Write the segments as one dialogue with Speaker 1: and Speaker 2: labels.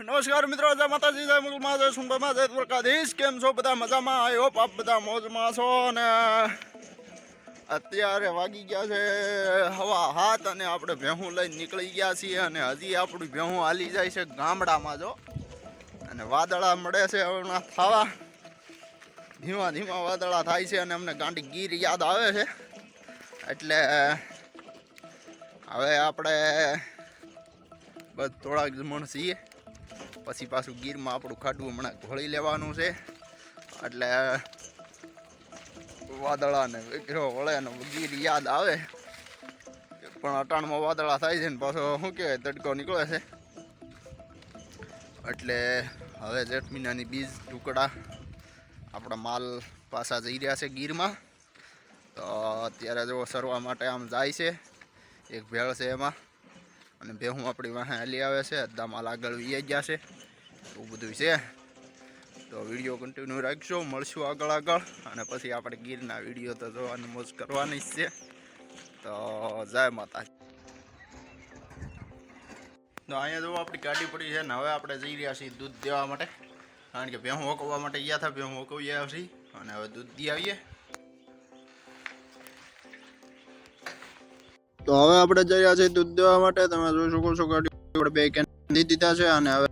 Speaker 1: નમસ્કાર મિત્રો, જય માતાજી, જય મુગલમાં, જય સુંભામાં જય દ્વારકાધીશ. કેમ છો બધા મજામાં? આઈ હોપ આપ બધા મોજમાં છો અને અત્યારે વાગી ગયા છે હવા હાથ અને આપણે ભેહું લઈને નીકળી ગયા છીએ અને હજી આપણું ભેહું હાલી જાય છે ગામડામાં જો. અને વાદળા મળે છે હમણાં થવા. ધીમા ધીમા વાદળા થાય છે અને અમને ગાંડી ગીર યાદ આવે છે. એટલે હવે આપણે બસ થોડાક જમણ છીએ. પછી પાછું ગીરમાં આપણું ખાડું હમણાં ઘોળી લેવાનું છે. એટલે વાદળાને વિગ્રહ વળે અને ગીર યાદ આવે. પણ અટાણમાં વાદળા થાય છે ને પાછો શું કહેવાય, તડકો નીકળે છે. એટલે હવે જેઠ બીજ ટુકડા આપણા માલ પાછા જઈ રહ્યા છે ગીરમાં. તો અત્યારે જો સરવા માટે આમ જાય છે, એક ભેળ છે એમાં. અને ભેહું આપણી વાહે હાલી આવે છે અદ્દામાલ આગળ વી ગયા છે. એવું બધું છે. તો વીડિયો કન્ટિન્યુ રાખજો, મળશું આગળ આગળ. અને પછી આપણે ગીરના વીડિયો તો જોવાની મોજ કરવાની જ છે. તો જય માતા તો અહીંયા જો આપણી ગાડી પડી છે ને હવે આપણે જઈ રહ્યા છીએ દૂધ દેવા માટે. કારણ કે ભેહું ઓકવવા માટે ગયા હતા ભેહું ઓકવી આવ્યા છીએ અને હવે દૂધ દઈ આવીએ. તો હવે આપણે જઈ રહ્યા છીએ દૂધ દેવા માટે. તમે જોઈ શકો છો ગાડી બે કેન દીધા છે અને હવે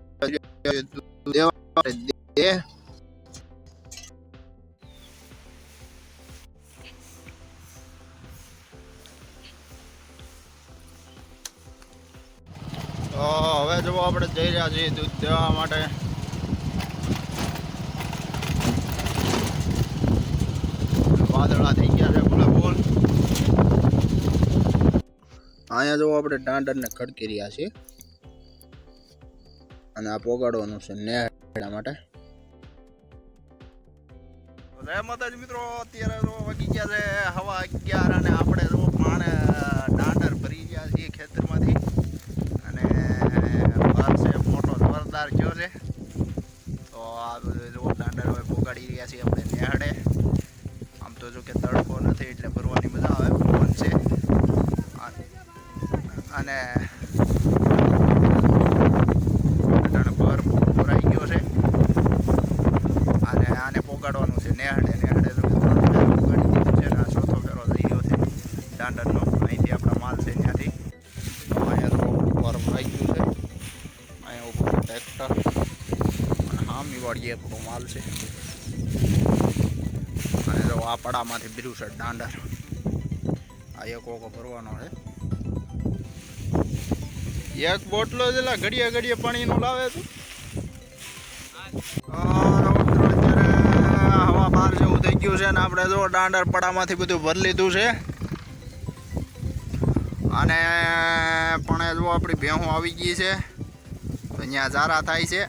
Speaker 1: દેવા હવે જો આપણે જઈ રહ્યા છીએ દૂધ દેવા માટે. વાદળા થઈ અહીંયા જો આપણે દાંડરને ખડકી રહ્યા છીએ અને આ પોગાડવાનું છે નેહડા માટે. જય માતાજી મિત્રો, અત્યારે તો વાગી ગયા છે હવા અગિયાર અને આપણે જો પાણે દાંડર ભરી ગયા છીએ ખેતરમાંથી અને બહાર છે મોટો જોરદાર થયો છે તો આ બધું જો દાંડર હવે પોગાડી રહ્યા છીએ આપણે નેહડે આમ તો જો કે તડકો નથી એટલે ભરવાની મજા આવે પવન છે આ- અને બધાને ભર ભરાઈ ગયો છે. અને આને પોગાડવાનું છે. નેહડે નેહડે પોગાડી છે આ ચોથો ફેરો થઈ ગયો છે. દાંડરનો અહીંથી આપણા માલ છે ત્યાંથી. અહીંયા તો ભર ભરાઈ ગયું છે. અહીંયા ઉપર ટ્રેક્ટર. અને હામી વાળીએ આપણો માલ છે. અને જો આ પડામાંથી છે દાંડર. આ એક ઓકો ભરવાનો છે. એક બોટલો જેલા ઘડીએ ઘડીએ નું લાવે છે. અત્યારે હવા બહાર જેવું થઈ ગયું છે ને આપણે જો દાંડર પડામાંથી બધું ભરી છે. અને પણ જો આપણી ભેહું આવી ગઈ છે અહીંયા ઝારા થાય છે.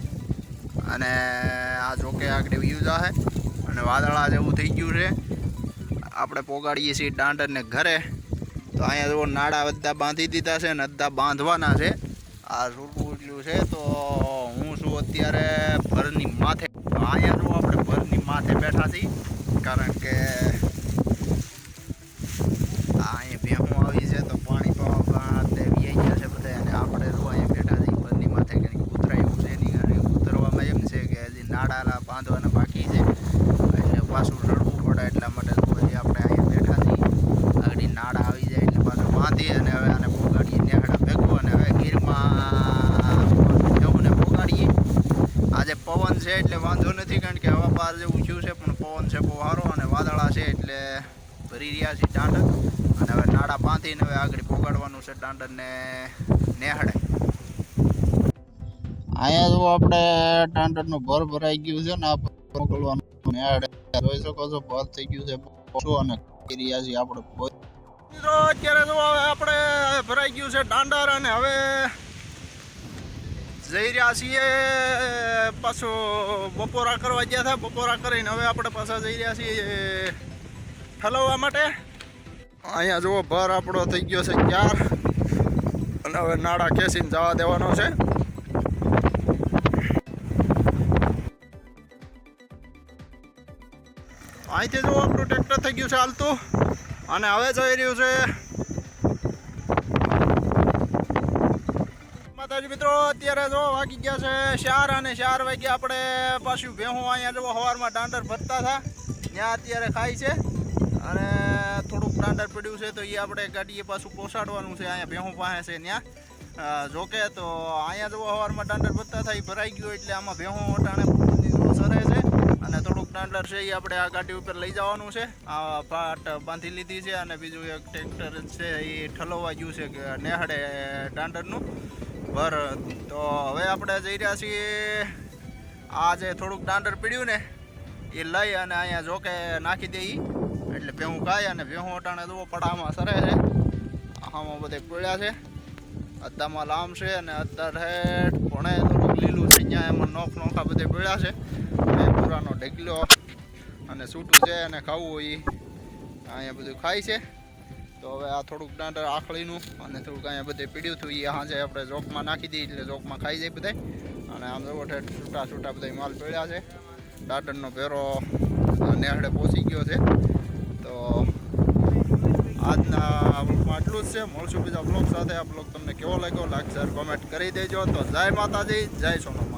Speaker 1: અને આ જોકે આગળ વ્યૂ અને વાદળા જેવું થઈ ગયું છે. આપણે પોગાડીએ છીએ દાંડરને ઘરે. તો અહીંયા જો નાડા બધા બાંધી દીધા છે ને બધા બાંધવાના છે. આ રૂડું છે, તો હું છું અત્યારે ભરની માથે. અહીંયા જો આપણે ભરની માથે બેઠા છીએ. કારણ કે આ અહીંયા ભેહું આવી છે તો પાણી પાવા તે વી ગયા છે બધા અને આપણે જો અહીંયા બેઠા છીએ ભરની માથે કંઈક ઉતરાય એવું છે નહીં અને ઉતરવામાં એમ છે કે હજી નાડાલા બાંધવાના બાકી છે એટલે પાછું રડવું પડે એટલા માટે તો હજી આપણે અહીંયા બેઠા છીએ આગળ નાડા આવી જાય એટલે પાછું બાંધી અને હવે આને પોગાડીએ નેહડા ભેગું અને હવે ગીરમાં ને પોગાડીએ આજે પવન છે એટલે વાંધો નથી કારણ કે હવા બહાર જેવું થયું છે પણ પવન છે, બહુ સારો અને વાદળા છે એટલે ભરી રહ્યા છે દાંડર અને હવે નાડા બાંધીને હવે આગળ પોગાડવાનું છે દાંડરને નેહડે. અહીંયા જો આપણે દાંડરનું ભર ભરાઈ ગયું છે ને, આ મોકલવાનું નેહડે. જોઈ શકો છો, ભર થઈ ગયું છે ઓછું અને રહ્યા છીએ આપણે અત્યારે જો આપણે ભરાઈ ગયું છે દાંડર અને હવે જઈ રહ્યા છીએ. પાછો બપોરા કરવા ગયા હતા. બપોરા કરીને હવે આપણે પાછા જઈ રહ્યા છીએ ઠલવવા માટે. અહીંયા જુઓ, ભર આપણો થઈ ગયો છે ચાર. અને હવે નાડા ખેંચીને જવા દેવાનો છે. અહીંથી જુઓ, આપણું ટ્રેક્ટર થઈ ગયું છે હાલતું. અને હવે જઈ રહ્યું છે માતાજી મિત્રો, અત્યારે જો વાગી ગયા છે ચાર અને ચાર વાગે આપણે પાછું ભેહું અહીંયા જો સવારમાં ડાંડર ભરતા હતા. ત્યાં અત્યારે ખાય છે અને થોડુંક દાંડર પડ્યું છે તો એ આપણે ગાડીએ પાછું પહોંચાડવાનું છે. અહીંયા ભેહું પાસે છે ત્યાં. જોકે તો અહીંયા જો સવારમાં દાંડર ભરતા થાય એ ભરાઈ ગયું એટલે આમાં ભેહું અટાણે સરે છે અને થોડુંક દાંડર છે એ આપણે આ ગાડી ઉપર લઈ જવાનું છે. આ પાટ બાંધી લીધી છે અને બીજું એક ટ્રેક્ટર છે એ ઠલવવા ગયું છે નેહડે દાંડરનું ભર તો હવે આપણે જઈ રહ્યા છીએ. આ જે થોડુંક દાંડર પીડ્યું ને, એ લઈ અને અહીંયા જોકે નાખી દે એટલે ભેહું ખાય અને ભેહું અટાણે જુઓ પડામાં સરે છે. આમાં બધે પીળ્યા છે. અદ્દામાં લાંબ છે અને અદ્દાર હેઠ ભણે થોડુંક લીલું છે. અહીંયા એમાં નોખ નોખા બધે પીળ્યા છે. અને પૂરાનો ઢગલો અને સૂટું છે અને ખાવું ઈ. અહીંયા બધું ખાય છે. તો હવે આ થોડુંક ડાંડર આખળીનું અને થોડુંક અહીંયા બધે પીડ્યું હતું. એ સાંજે આપણે જોકમાં નાખી દઈએ એટલે જોકમાં ખાઈ જાય બધાય. અને આમ જવો છૂટા છૂટા બધા માલ પડ્યા છે. દાંડરનો ભેરો નેહડે પહોંચી ગયો છે. તો આજના બ્લોગમાં આટલું જ છે. મળશું બીજા બ્લોગ સાથે. આ બ્લોગ તમને કેવો લાગ્યો લાઈક, શેર કોમેન્ટ કરી દેજો. તો જય માતાજી, જય સોનલમાં